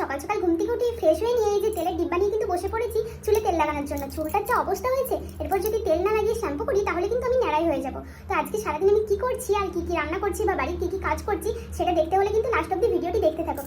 সকাল সকাল ঘুম থেকে উঠে ফ্রেশ হয়ে নিয়ে এই যে তেলের ডিব্বা নিয়ে কিন্তু বসে পড়েছি চুলে তেল লাগানোর জন্য। চুলটার যা অবস্থা হয়েছে, এরপর যদি তেল না লাগিয়ে শ্যাম্পু করি, তাহলে কিন্তু আমি ন্যাড়াই হয়ে যাব। তো আজকে সারাদিন আমি কি করছি আর কি কি রান্না করছি বা বাড়ির কি কি কাজ করছি, সেটা দেখতে হলে কিন্তু লাস্ট অব্দি ভিডিওটি দেখতে থাকো।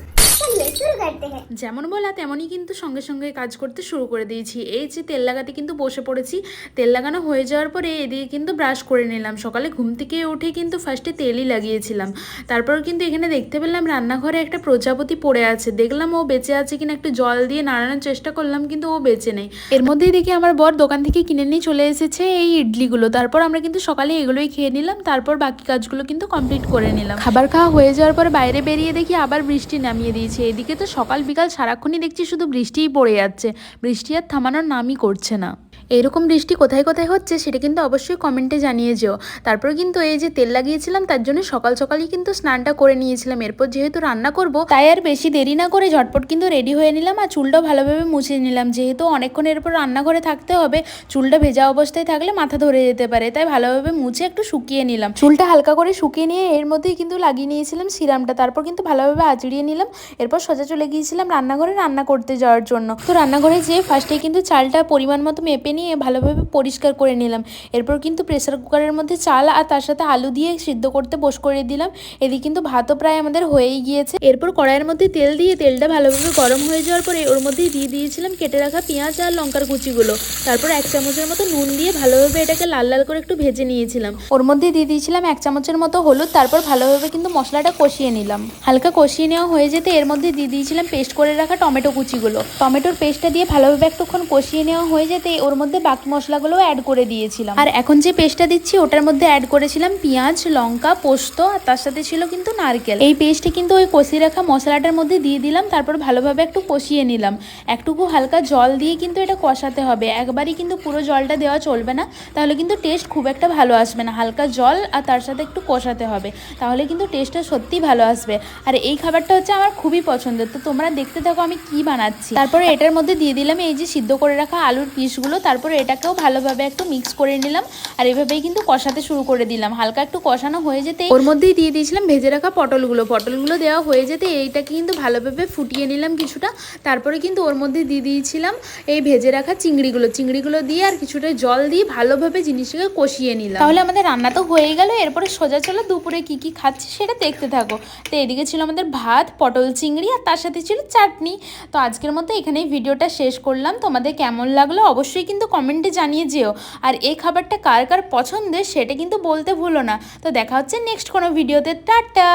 যেমন বলা তেমনই কিন্তু সঙ্গে সঙ্গে কাজ করতে শুরু করে দিয়েছি। এই যে তেল লাগাতে কিন্তু বসে পড়েছি। তেল লাগানো হয়ে যাওয়ার পরে এদিকে কিন্তু ব্রাশ করে নিলাম। সকালে ঘুম থেকে উঠে কিন্তু ফার্স্টে তেলই লাগিয়েছিলাম। তারপর কিন্তু এখানে দেখতে পেলাম রান্নাঘরে একটা প্রজাপতি পড়ে আছে। দেখলাম ও বেঁচে আছে কিনা একটু জল দিয়ে নাড়ানোর চেষ্টা করলাম, কিন্তু ও বেঁচে নেই। এর মধ্যেই দেখি আমার বর দোকান থেকে কিনে নিয়ে চলে এসেছে এই ইডলিগুলো। তারপর আমরা কিন্তু সকালে এগুলোই খেয়ে নিলাম। তারপর বাকি কাজগুলো কিন্তু কমপ্লিট করে নিলাম। খাবার খাওয়া হয়ে যাওয়ার পর বাইরে বেরিয়ে দেখি আবার বৃষ্টি নামিয়ে দিয়েছে। এদিকে তো সকাল বিকাল সারাক্ষণই দেখছি শুধু বৃষ্টিই পড়ে যাচ্ছে। বৃষ্টি আর থামানোর নামই করছে না। এরকম বৃষ্টি কোথায় কোথায় হচ্ছে সেটা কিন্তু অবশ্যই কমেন্টে জানিয়ে যেও। তারপর কিন্তু এই যে তেল লাগিয়েছিলাম, তার জন্য সকাল সকালই কিন্তু স্নানটা করে নিয়েছিলাম। এরপর যেহেতু রান্না করব, তাই আর বেশি দেরি না করে ঝটপট কিন্তু রেডি হয়ে নিলাম আর চুলটাও ভালোভাবে মুছে নিলাম। যেহেতু অনেকক্ষণ এরপর রান্নাঘরে থাকতে হবে, চুলটা ভেজা অবস্থায় থাকলে মাথা ধরে যেতে পারে, তাই ভালোভাবে মুছে একটু শুকিয়ে নিলাম। চুলটা হালকা করে শুকিয়ে নিয়ে এর মধ্যেই কিন্তু লাগিয়ে নিয়েছিলাম সিরামটা, তারপর কিন্তু ভালোভাবে আঁচড়িয়ে নিলাম। এরপর সোজা চলে গিয়েছিলাম রান্নাঘরে রান্না করতে যাওয়ার জন্য। তো রান্নাঘরে যেয়ে ফার্স্টে কিন্তু চালটা পরিমাণ মতো মেপে নিয়ে ভালোভাবে পরিষ্কার করে নিলাম। এরপর কিন্তু প্রেসার কুকারের মধ্যে চাল আর তার সাথে আলু দিয়ে সিদ্ধ করতে বস করে দিলাম। এদিকে কিন্তু ভাতও প্রায় আমাদের হয়েই গিয়েছে। এরপর কড়াইয়ের মধ্যে তেল দিয়ে তেলটা ভালোভাবে গরম হয়ে যাওয়ার পরে ওর মধ্যেই দিয়ে দিয়েছিলাম কেটে রাখা পেঁয়াজ আর লঙ্কার কুচিগুলো। তারপর এক চামচের মতো নুন দিয়ে ভালোভাবে এটাকে লাল লাল করে একটু ভেজে নিয়েছিলাম। ওর মধ্যে দিয়ে দিয়েছিলাম এক চামচের মতো হলুদ, তারপর ভালোভাবে কিন্তু মশলাটা কষিয়ে নিলাম। হালকা কষিয়ে নেওয়া হয়ে যেতে এর মধ্যে দিয়ে দিয়েছিলাম পেস্ট করে রাখা টমেটো কুচিগুলো। টমেটোর পেস্টটা দিয়ে ভালোভাবে একটুক্ষণ কষিয়ে নেওয়া হয়ে যেতে ওর মধ্যে বাকি মশলাগুলো অ্যাড করে দিয়েছিলাম। আর এখন যে পেস্টটা দিচ্ছি, ওটার মধ্যে অ্যাড করেছিলাম পেঁয়াজ, লঙ্কা, পোস্ত, আর তার সাথে ছিল কিন্তু নারকেল। এই পেস্টে কিন্তু ওই কষিয়ে রাখা মশলাটার মধ্যে দিয়ে দিলাম, তারপর ভালোভাবে একটু কষিয়ে নিলাম। একটুকু হালকা জল দিয়ে কিন্তু এটা কষাতে হবে। একবারই কিন্তু পুরো জলটা দেওয়া চলবে না, তাহলে কিন্তু টেস্ট খুব একটা ভালো আসবে না। হালকা জল আর তার সাথে একটু কষাতে হবে, তাহলে কিন্তু টেস্টটা সত্যিই ভালো আসবে। আর এই খাবারটা হচ্ছে আমার খুবই পছন্দের তো তোমরা দেখতে থাকো আমি কি বানাচ্ছি। তারপরে এটার মধ্যে দিয়ে দিলাম এই যে সিদ্ধ করে রাখা আলুর পিসগুলো তারপরে এটাকেও ভালোভাবে একটু মিক্স করে নিলাম। আর এভাবেই কিন্তু কষাতে শুরু করে দিলাম। হালকা একটু কষানো হয়ে যেতে ওর মধ্যেই দিয়ে দিয়েছিলাম ভেজে রাখা পটলগুলো। পটলগুলো দেওয়া হয়ে যেতে এইটাকে কিন্তু ভালোভাবে ফুটিয়ে নিলাম কিছুটা। তারপরে কিন্তু ওর মধ্যে দিয়ে দিয়েছিলাম এই ভেজে রাখা চিংড়িগুলো। চিংড়িগুলো দিয়ে আর কিছুটা জল দিয়ে ভালোভাবে জিনিসটাকে কষিয়ে নিলাম। তাহলে আমাদের রান্না তো হয়ে গেল। এরপরে সোজা চলো দুপুরে কি কি খাচ্ছি সেটা দেখতে থাকো। তো এদিকে ছিল আমাদের ভাত পটল চিংড়ি আর তার সাথে ছিল চাটনি। তো আজকের মতো এখানেই ভিডিওটা শেষ করলাম। তোমাদের কেমন লাগল অবশ্যই কিন্তু কমেন্টে জানিয়ে যেও। আর এই খাবারটা কার কার পছন্দের সেটা কিন্তু বলতে ভুলো না। তো দেখা হচ্ছে নেক্সট কোনো ভিডিওতে। টাটা!